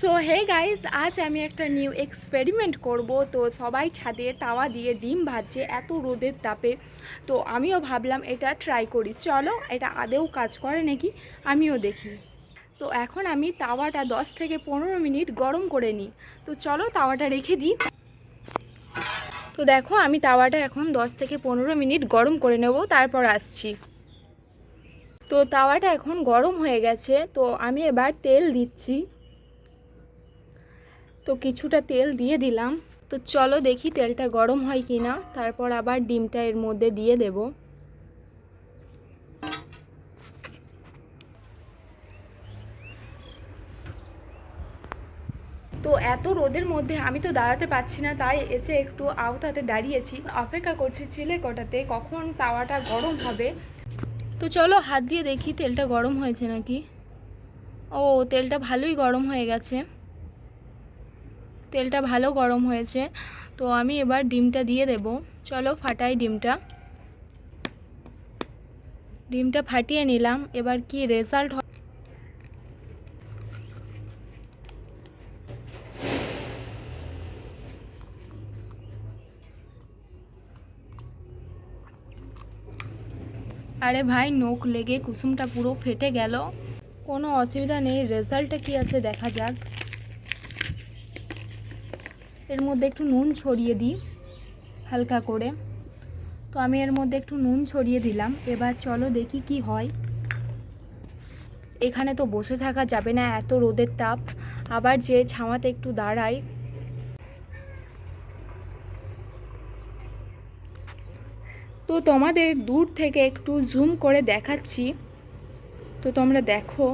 So hey guys আজ আমি একটা নিউ এক্সপেরিমেন্ট করব। তো সবাই ছাদে তাওয়া দিয়ে ডিম ভাজছে এত রোদের তাপে। তো আমিও ভাবলাম এটা ট্রাই করি। চলো, এটা আদেও কাজ করে নাকি? আমিও দেখি। তো এখন আমি তাওয়াটা 10 থেকে পনেরো মিনিট গরম করে নিই। তো চলো তাওয়াটা রেখে দিই। তো দেখো, আমি তাওয়াটা এখন 10 থেকে পনেরো মিনিট গরম করে নেব, তারপর আসছি। তো তাওয়াটা এখন গরম হয়ে গেছে। তো আমি এবার তেল দিচ্ছি। তো কিছুটা তেল দিয়ে দিলাম। তো চলো দেখি তেলটা গরম হয় কি না তারপর আবার ডিমটা এর মধ্যে দিয়ে দেব। তো এত রোদের মধ্যে আমি তো দাঁড়াতে পারছি না, তাই এসে একটু আওতাতে দাঁড়িয়েছি। অপেক্ষা করছি চিলে কটাতে, কখন তাওয়াটা গরম হবে। তো চলো হাত দিয়ে দেখি তেলটা গরম হয়েছে নাকি। ও, তেলটা ভালোই গরম হয়ে গেছে। তেলটা ভালো গরম হয়েছে, তো আমি এবার ডিমটা দিয়ে দেব। চলো ফাটাই ডিমটা। ডিমটা ফাটিয়ে নিলাম, এবার কি রেজাল্ট আরে ভাই নোক লেগে কুসুমটা পুরো ফেটে গেল। কোনো অসুবিধা নেই রেজাল্টটা কি আছে দেখা যাক। এর মধ্যে একটু নুন ছড়িয়ে দিই হালকা করে। তো আমি এর মধ্যে একটু নুন ছড়িয়ে দিলাম। এবার চলো দেখি কি হয়। এখানে তো বসে থাকা যাবে না, এত রোদের তাপ। আবার যে ছামাতে একটু দাঁড়াই। তো তোমাদের দূর থেকে একটু জুম করে দেখাচ্ছি। তো তোমরা দেখো।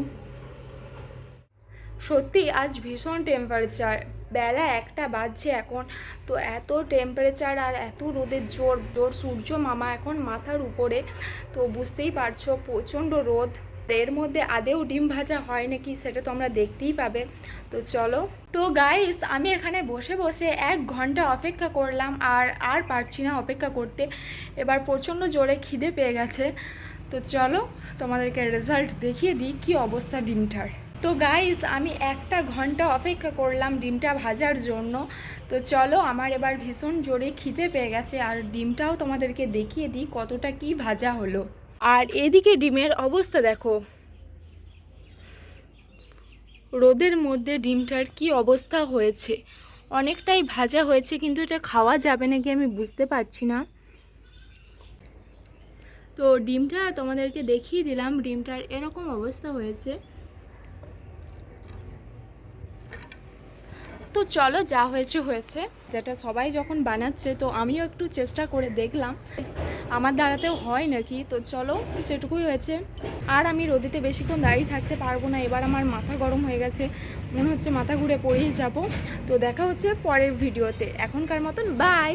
সত্যি আজ ভীষণ টেম্পারেচার বেলা একটা বাজছে এখন। তো এত টেম্পারেচার আর এত রোদের জোর জোর সূর্য মামা এখন মাথার উপরে। তো বুঝতেই পারছ, প্রচণ্ড রোদ। এর মধ্যে আদেও ডিম ভাজা হয় নাকি সেটা তোমরা দেখতেই পাবে। তো চলো। তো গাইস আমি এখানে বসে বসে এক ঘণ্টা অপেক্ষা করলাম আর আর পারছি না অপেক্ষা করতে। এবার প্রচণ্ড জোরে খিদে পেয়ে গেছে। তো চলো তোমাদেরকে রেজাল্ট দেখিয়ে দিই কী অবস্থা ডিমটার। তো গাইস আমি একটা ঘণ্টা অপেক্ষা করলাম ডিমটা ভাজার জন্য। তো চলো, আমার এবার ভীষণ জোরে খিদে পেয়ে গেছে আর ডিমটাও তোমাদেরকে দেখিয়ে দিই কতটা কি ভাজা হলো। আর এদিকে ডিমের অবস্থা দেখো। রোদের মধ্যে ডিমটার কি অবস্থা হয়েছে? অনেকটাই ভাজা হয়েছে, কিন্তু এটা খাওয়া যাবে নাকি আমি বুঝতে পারছি না। তো ডিমটা তোমাদেরকে দেখিয়ে দিলাম, ডিমটার এরকম অবস্থা হয়েছে। তো চলো যা হয়েছে হয়েছে। যেটা সবাই যখন বানাচ্ছে, তো আমিও একটু চেষ্টা করে দেখলাম। আমার দাঁড়াতেও হয় নাকি? তো চলো, যেটুকুই হয়েছে। আর আমি রোদিতে বেশিক্ষণ দাঁড়িয়ে থাকতে পারব না। এবার আমার মাথা গরম হয়ে গেছে। মনে হচ্ছে মাথা ঘুরে পড়েই যাব। তো দেখা হচ্ছে পরের ভিডিওতে। এখনকার মতন বাই